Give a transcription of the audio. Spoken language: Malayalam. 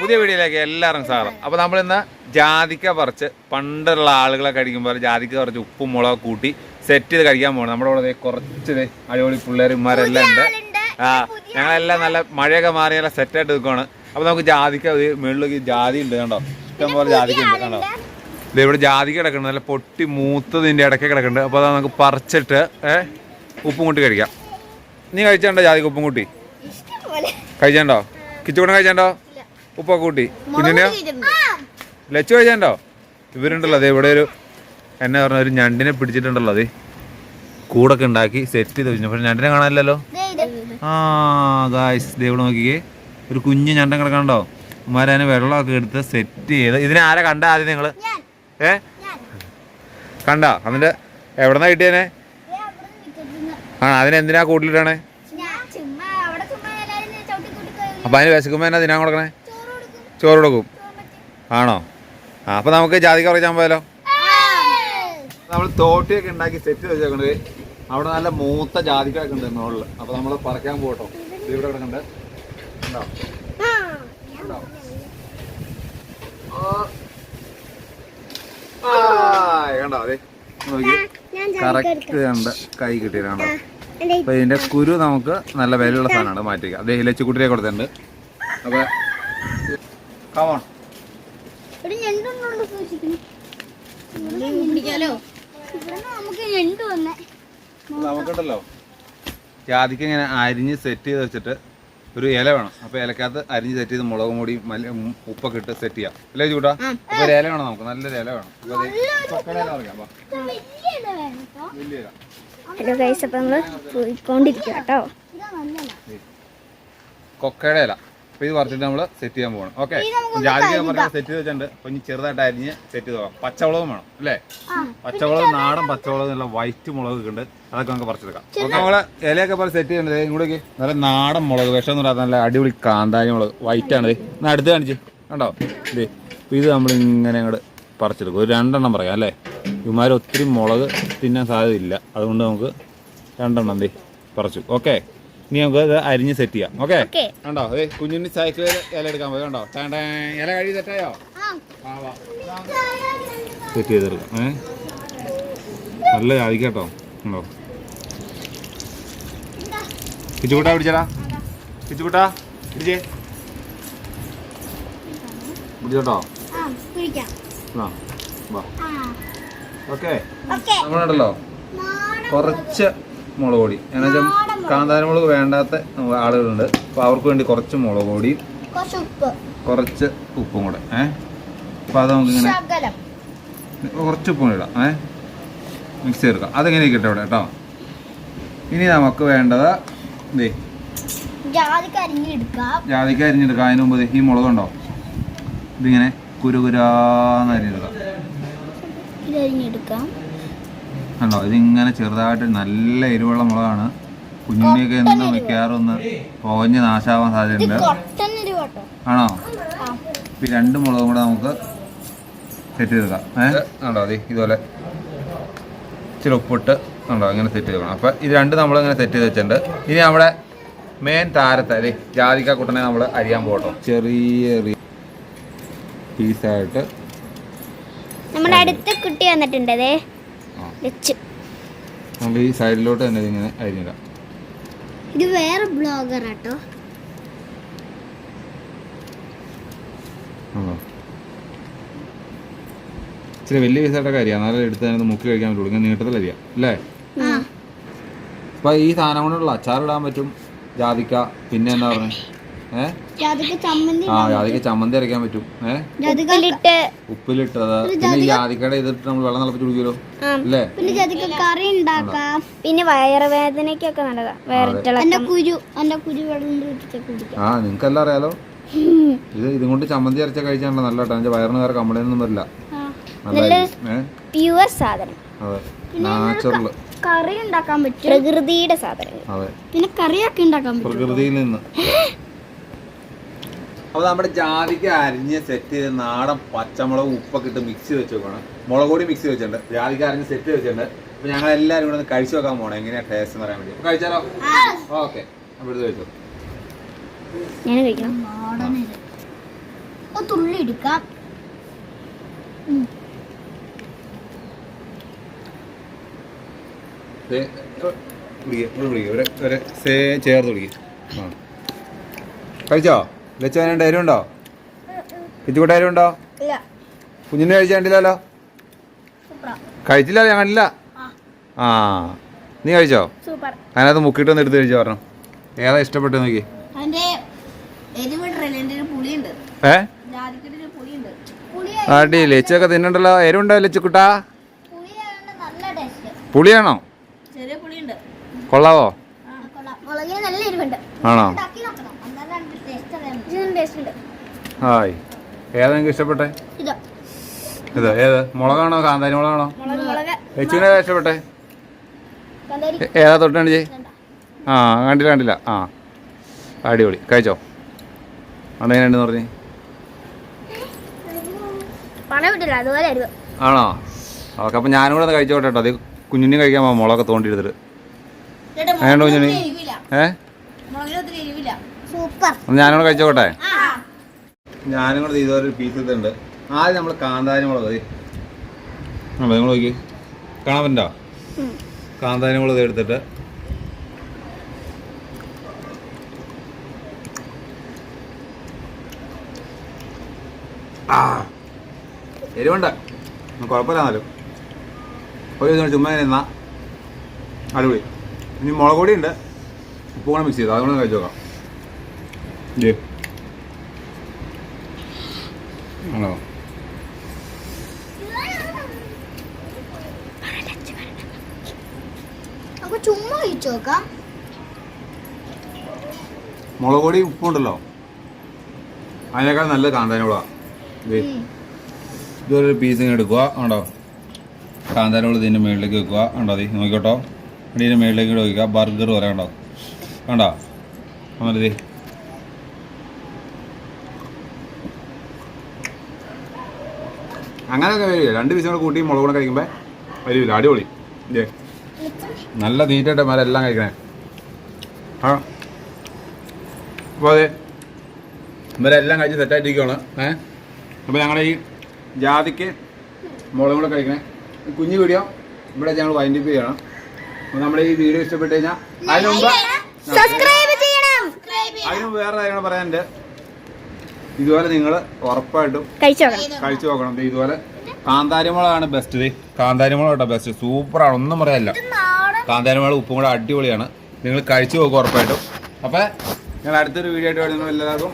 പുതിയ വീഡിയോയിലേക്ക് എല്ലാവരും സ്വാഗതം. അപ്പോൾ നമ്മളിന്ന് ജാതിക്ക പറിച്ച് പണ്ടുള്ള ആളുകളെ കഴിക്കുമ്പോൾ ജാതിക്ക പറിച്ച് ഉപ്പും മുളക് കൂട്ടി സെറ്റ് ചെയ്ത് കഴിക്കാൻ പോകണം നമ്മുടെ കൂടെ കുറച്ച് അടിപൊളി പിള്ളേർമാരെല്ലാം ഉണ്ട്. ആ ഞങ്ങളെല്ലാം നല്ല മഴയൊക്കെ മാറി നല്ല സെറ്റായിട്ട് നിൽക്കുവാണ് അപ്പോൾ നമുക്ക് ജാതിക്ക മുകളിലേക്ക് ജാതി ഉണ്ട് കണ്ടോ? ഇഷ്ടംപോലെ ജാതിക്ക ഉണ്ട് കണ്ടോ? ദേ ഇവിടെ ജാതിക്ക കിടക്കുന്നുണ്ട്. നല്ല പൊട്ടി മൂത്തതിന്റെ ഇടയ്ക്ക് കിടക്കുന്നുണ്ട്. അപ്പോൾ അത് നമുക്ക് പറിച്ചിട്ട് ഉപ്പും കൂട്ടി കഴിക്കാം. നീ കഴിച്ചാണ്ടോ ജാതിക്ക് ഉപ്പും കൂട്ടി? കഴിച്ചാണ്ടോ? കിച്ചുകൂടെ കഴിച്ചാണ്ടോ? ഉപ്പൊക്കെ കൂട്ടി കുഞ്ഞിനെയോ ലച്ചു കഴിച്ചാണ്ടോ? ഇവരുണ്ടല്ലോ അതെ ഇവിടെ ഒരു എന്നെ പറഞ്ഞ ഒരു ഞണ്ടിനെ പിടിച്ചിട്ടുണ്ടല്ലോ അതെ കൂടൊക്കെ ഉണ്ടാക്കി സെറ്റ് ചെയ്ത് വെച്ചു പക്ഷെ ഞണ്ടിനെ കാണാനില്ലല്ലോ? ആ ഗായ്സ് ദേ ഇവിടെ നോക്കിക്കേ. ഒരു കുഞ്ഞ് ഞണ്ടൻ കിടക്കണ്ടോ ഉമ്മാരതിന് വെള്ളമൊക്കെ എടുത്ത് സെറ്റ് ചെയ്ത്. ഇതിനെ ആരെ കണ്ട ആദ്യം നിങ്ങൾ ഏ? കണ്ട? അതിന്റെ എവിടെന്നാ കിട്ടിയനെ? ആ അതിനെന്തിനാ കൂട്ടിലിട്ടാണേ? അപ്പൊ അതിന് വിശക്കുമ്പോ എന്നാ ദിനാ കൊടുക്കണേ? ചോറ് കൊടുക്കും. ആണോ? ആ അപ്പൊ നമുക്ക് ജാതിക്ക പറിക്കാൻ പോയാലോ? നമ്മൾ തോട്ടിയൊക്കെ ഉണ്ടാക്കി സെറ്റ് വെച്ചേക്കണത് അവിടെ നല്ല മൂത്ത ജാതിക്കൊക്കെ ഉണ്ട് മുകളിൽ അപ്പൊ നമ്മൾ പറിക്കാൻ പോട്ടോ ഇവിടെ കിടക്കണ്ട്. കണ്ടോ? നോക്കി കൈ കിട്ടിയിട്ടുണ്ടോ അപ്പൊ ഇതിന്റെ കുരു നമുക്ക് നല്ല വിലയുള്ള സാധനമാണ് മാറ്റിക്കുക അതേ ഇലച്ചിക്കുട്ടിയെ കൊടുത്തിട്ടുണ്ട്. അപ്പൊ കമോൺ ഒരു ഞണ്ടുണ്ടോ സൂക്ഷിക്കുന്നു പിടിക്കാലോ? ഇവിടെ നമുക്ക് ഞണ്ട് വന്നേ. നമുക്കുണ്ടല്ലോ. ജാതിക്ക് ഇങ്ങനെ അരിഞ്ഞ് സെറ്റ് ചെയ്ത് വെച്ചിട്ട് ഒരു ഇല വേണം. അപ്പൊ ഇലക്കകത്ത് അരിഞ്ഞ് സെറ്റ് ചെയ്ത് മുളകും പൊടി ഉപ്പൊക്കെ ഇട്ട് സെറ്റ് ചെയ്യാം. അല്ലേ ചൂട്ടാ? അപ്പൊ ഒരു ഇല വേണം നമുക്ക്. നല്ലൊരു ഇല വേണം. ഹലോ ഗൈസ് അപ്പൊ നമ്മൾ പോയിക്കൊണ്ടിരിക്കുക കേട്ടോ. കൊക്കയുടെ ഇല. അപ്പൊ ഇത് പറഞ്ഞിട്ട് നമ്മൾ സെറ്റ് ചെയ്യാൻ പോകണം ഓക്കെ ജാതിക പറഞ്ഞ സെറ്റ് ചെയ്ത് വെച്ചിട്ടുണ്ട്. അപ്പൊ ഇനി ചെറുതായിട്ട് അരിഞ്ഞ് സെറ്റ് ചെയ്ത് പോകാം പച്ചമുളകും വേണം അല്ലേ? പച്ചമുളക് നാടൻ പച്ചമുളക് നല്ല വൈറ്റ് മുളക് ഉണ്ട്. അതൊക്കെ നമുക്ക് പറിച്ചെടുക്കാം. ഓക്കെ നമ്മളെ ഇലയൊക്കെ പറഞ്ഞ് സെറ്റ് ചെയ്യണ്ടേ? ഇങ്ങോട്ടേക്ക് നല്ല നാടൻ മുളക് വിഷം ഇടാത്ത നല്ല അടിപൊളി കാന്താരി മുളക്. വൈറ്റ് ആണ് ഇത് എന്നാ അടുത്ത് കാണിച്ച്. കണ്ടോ? ഇതേ അപ്പൊ ഇത് നമ്മൾ ഇങ്ങനെ അങ്ങോട്ട് പറിച്ചെടുക്കും. ഒരു രണ്ടെണ്ണം പറയാം അല്ലേ? ഇവന്മാർ ഒത്തിരി മുളക് തിന്നാൻ സാധ്യതയില്ല. അതുകൊണ്ട് നമുക്ക് രണ്ടെണ്ണം എന്തേ പറിച്ചു. ഓക്കെ ഇനി നമുക്ക് ഇത് അരിഞ്ഞ് സെറ്റ് ചെയ്യാം. ഓക്കെ കണ്ടോ? ഏ കുഞ്ഞിന് സൈക്കിളിൽ ഇല എടുക്കാൻ പോയി. കണ്ടോ? ടാൻ. ഇല കഴി തെറ്റായോ സെറ്റ് ചെയ്തെടുക്കാം ഏ? നല്ല ജാതിക്കട്ടോ ഉണ്ടോ കിച്ചുകൂട്ടാ പിടിച്ചടാ. കിച്ചുകൂട്ടാ പിടിച്ചേ. പിടിച്ചോട്ടോ? ആ പിടിക്കാം വാ. ആ. ഓക്കെ ഓക്കെ നമ്മളുണ്ടല്ലോ കുറച്ച് മുളക് പൊടി. എന്നുവെച്ചാൽ കാന്താരി മുളക് വേണ്ടാത്ത ആളുകളുണ്ട്. അപ്പോൾ അവർക്ക് വേണ്ടി കുറച്ച് മുളക് പൊടി കുറച്ച് ഉപ്പ്. കൂടെ. ഏ? അപ്പോൾ അത് നമുക്കിങ്ങനെ കുറച്ച് ഉപ്പും കൂടെ ഇടാം. ഏ? മിക്സ് ചെയ്തെടുക്കാം. അതെങ്ങനെ കിട്ടും ഇവിടെ കേട്ടോ? ഇനി നമുക്ക് വേണ്ടത് ഇതേ ജാതിക്ക് അരിഞ്ഞെടുക്കാം. അതിന് മുമ്പ് ഈ മുളകുണ്ടോ? ഇതിങ്ങനെ കുരുകുരാന്ന് അരിഞ്ഞെടുക്കാം. ഇത് അരിഞ്ഞെടുക്കാം. കണ്ടോ? ഇതിങ്ങനെ ചെറുതായിട്ട് നല്ല എരിവുള്ള മുളകാണ്. കുഞ്ഞുണ്ണിയൊക്കെ എന്നും മിക്കാറൊന്ന് ഒന്ന് പുകഞ്ഞ് നാശാവാൻ സാധ്യതയുണ്ട്. ആണോ? രണ്ട് മുളകും കൂടെ നമുക്ക് സെറ്റ് ചെയ്തെടുക്കാം ഏഹ് കണ്ടോ അതെ ഇതുപോലെ ഇച്ചിരി ഉപ്പിട്ട് ഉണ്ടോ അങ്ങനെ സെറ്റ് ചെയ്തോണം അപ്പം ഇത് രണ്ട് നമ്മൾ ഇങ്ങനെ സെറ്റ് ചെയ്ത് വെച്ചിട്ടുണ്ട്. ഇനി നമ്മുടെ മെയിൻ താരത്തെ അല്ലേ ജാതിക്ക കുട്ടനെ നമ്മൾ അരിയാൻ പോകട്ടോ. ചെറിയ പീസായിട്ട് നമ്മുടെ അടുത്ത കുട്ടി വന്നിട്ടുണ്ട് അതെ വെച്ച്. നമ്മൾ ഈ സൈഡിലോട്ട് തന്നെ ഇങ്ങനെ അരിഞ്ഞിടാം. ഇത് വേറെ ബ്ലോഗർ ആട്ടോ. ഇച്ചിരി വലിയ കാര്യമാണ് എന്നാലും എടുത്ത് തന്നെ മുക്കി കഴിക്കാൻ പറ്റുള്ളൂ. ഇങ്ങനെ നീട്ടത്തിൽ അല്ലേ? ആ. അപ്പം ഈ സാധനം കൊണ്ടുള്ള അച്ചാർ ഇടാൻ പറ്റും. ജാതിക്ക. പിന്നെ എന്താ പറഞ്ഞേ? ഏഹ് ആ ജാതിക്ക ചമ്മന്തി അരയ്ക്കാൻ പറ്റും. ഏഹ് ഉപ്പിലിട്ട്. ഉപ്പിലിട്ടത് പിന്നെ ജാതിക്കട ഇതിട്ട് നമ്മൾ വെള്ളം തിളപ്പിച്ച് കുടിക്കുമല്ലോ. അല്ലേ? പിന്നെ ജാതിക്ക് കറി ഉണ്ടാക്കാം. പിന്നെ വയറുവേദനയ്ക്കൊക്കെ നല്ലതാ. ആ നിങ്ങൾക്കെല്ലാം അറിയാലോ? ഇത് ഇതും കൊണ്ട് ചമ്മന്തി അരച്ച കഴിച്ചാണല്ലോ നല്ല കേട്ടോ. എന്റെ വയറിന് വേറെ കമ്പനി ഒന്നും വരില്ല. പ്യുവർ സാധനം. അതെ. നാച്ചുറൽ കറി ഉണ്ടാക്കാൻ പറ്റും. പ്രകൃതിയുടെ സാധനം അതെ. പിന്നെ കറിയൊക്കെ ഉണ്ടാക്കാൻ പറ്റും. പ്രകൃതിയിൽ നിന്ന്. അപ്പൊ നമ്മുടെ ജാതിക്ക് അരിഞ്ഞ് സെറ്റ് ചെയ്ത് നാടൻ പച്ചമുളക് ഉപ്പൊക്കെ ഇട്ട് മിക്സ് വെച്ച് വെക്കണം മുളക് പൊടി മിക്സ് വെച്ചിട്ടുണ്ട്. ജാതിക്ക് അരിഞ്ഞ് സെറ്റ് വെച്ചിട്ടുണ്ട്. അപ്പോൾ ഞങ്ങൾ എല്ലാവരും കൂടെ ഒന്ന് കഴിച്ചു നോക്കാൻ പോകണം എങ്ങനെയാണ് ടേസ്റ്റ് എന്ന് പറയാൻ വേണ്ടി അപ്പോൾ കഴിച്ചാലോ ഓക്കെ അപ്പൊ എടുത്ത് കഴിച്ചോ. ഞാൻ കഴിക്കണം? തുള്ളി എടുക്കാം. ചേർത്ത് പിടിക്ക് കഴിച്ചോ? ലച്ചാനുണ്ട് എരിവുണ്ടോ കിച്ചുകൂട്ട എരിവുണ്ടോ ഇല്ല. കുഞ്ഞിനെ കഴിച്ചു കണ്ടില്ലല്ലോ? കഴിച്ചില്ല ഞാൻ കണ്ടില്ല. ആ. നീ കഴിച്ചോ? മുക്കിട്ട് മുക്കിയിട്ടൊന്ന് എടുത്ത് കഴിച്ചോ പറഞ്ഞു. ഏതാ ഇഷ്ടപ്പെട്ടു നോക്കി? ഏ? ആട്ടി ലച്ചൊക്കെ തിന്നണ്ടല്ലോ? എരുണ്ടോ ലച്ചുക്കുട്ടാ? പുളിയാണോ? കൊള്ളാവോ? ആണോ ഉണ്ടാക്കി നോക്കണം എന്നാലും ടേസ്റ്റ് അറിയാൻ ഇതിനും ടേസ്റ്റ് ഉണ്ട് ഹായ്. ഏതാ നിങ്ങൾക്ക് ഇഷ്ടപ്പെട്ടെ? ഇതോ. ഏത്? മുളകാണോ കാന്താരി മുളകാണോ? മുളക് മുളക്. ലച്ചുവിനെ ഇഷ്ടപ്പെട്ടെ? ഏതാ തൊട്ടാണ് ചേ ആ കണ്ടില്ല കണ്ടില്ല. ആ. അടിപൊളി. കഴിച്ചോ? അവിടെ പറഞ്ഞു? ആണോ? ഓക്കെ അപ്പം ഞാനും കൂടെ കഴിച്ചോട്ടെ കേട്ടോ. അത് കുഞ്ഞിനും കഴിക്കാൻ മുളകൊക്കെ തോണ്ടിയെടുത്തിട്ട് വേണ്ട കുഞ്ഞിന് ഏ? മുളകിന് സൂപ്പർ. അപ്പം ഞാനും കൂടെ കഴിച്ചോട്ടെ ഞാനും കൂടെ ഇതുവരെ ഒരു പീസ് ഇതുണ്ട് ആദ്യം നമ്മൾ കാന്താരി മുളക്. ആണോ നിങ്ങൾ നോക്കി. കാണാൻ പറ്റോ കാന്താരി മുളക് എടുത്തിട്ട്. ആ. എരിവുണ്ട്. കുഴപ്പമില്ലാന്നാലും ഒരു ദിവസം ചുമ്മാ നിന്നാ അടിപൊളി. ഇനി മുളക് പൊടി ഉണ്ട്. ഉപ്പ് കൂടെ മിക്സ് ചെയ്തു. അതുകൊണ്ട് കഴിച്ചു നോക്കാം. ഇല്ലേ? ആണോ? ചുമ്മാ കഴിച്ചു നോക്കാം. മുളക് പൊടി ഉപ്പുണ്ടല്ലോ അതിനേക്കാൾ നല്ല ദേ. ഇതൊരു പീസ് ഇങ്ങനെ എടുക്കുക ഉണ്ടോ കാന്താരി മുളക് ഇതിന്റെ മുകളിലേക്ക് വെക്കുക ഉണ്ടോ അതി നോക്കിക്കോട്ടോ. ഇതിന്റെ മുകളിലേക്ക് വയ്ക്കുക ബർഗർ പോലെ ഉണ്ടോ കണ്ടോ? അങ്ങനെ അങ്ങനെയൊക്കെ വരില്ല. രണ്ട് പീസും കൂടെ കൂട്ടി മുളക് കൂടെ കഴിക്കുമ്പോൾ വരില്ല. അടിപൊളി. ഇല്ലേ നല്ല തീറ്റ മേലെ എല്ലാം കഴിക്കണേ. ആ. അപ്പോൾ അതെ ഇവരെല്ലാം കഴിച്ച് സെറ്റായിട്ടിരിക്കുകയാണ് ഏഹ് അപ്പോൾ ഞങ്ങളുടെ ഈ ജാതിക്ക് മുളകും കൂടെ കഴിക്കണേ. കുഞ്ഞു വീഡിയോ ഇവിടെ ഞങ്ങൾ വൈൻഡപ്പ് ചെയ്യണം. അപ്പോൾ നമ്മുടെ ഈ വീഡിയോ ഇഷ്ടപ്പെട്ട് കഴിഞ്ഞാൽ മുമ്പ് അതിന് മുമ്പ് വേറെ കാര്യങ്ങൾ പറയാനുണ്ട്. ഇതുപോലെ നിങ്ങൾ ഉറപ്പായിട്ടും കഴിച്ചു നോക്കണം. ഇതുപോലെ കാന്താരിമുളകാണ് ബെസ്റ്റ് കാന്താരിമുളക് കേട്ടോ ബെസ്റ്റ് സൂപ്പറാണ് ഒന്നും പറയാനില്ല. കാന്താരിമുളക് ഉപ്പും കൂടെ അടിപൊളിയാണ്. നിങ്ങൾ കഴിച്ചു നോക്കും ഉറപ്പായിട്ടും. അപ്പൊ ഞങ്ങൾ അടുത്തൊരു വീഡിയോ ആയിട്ട് നിങ്ങൾ എല്ലാവർക്കും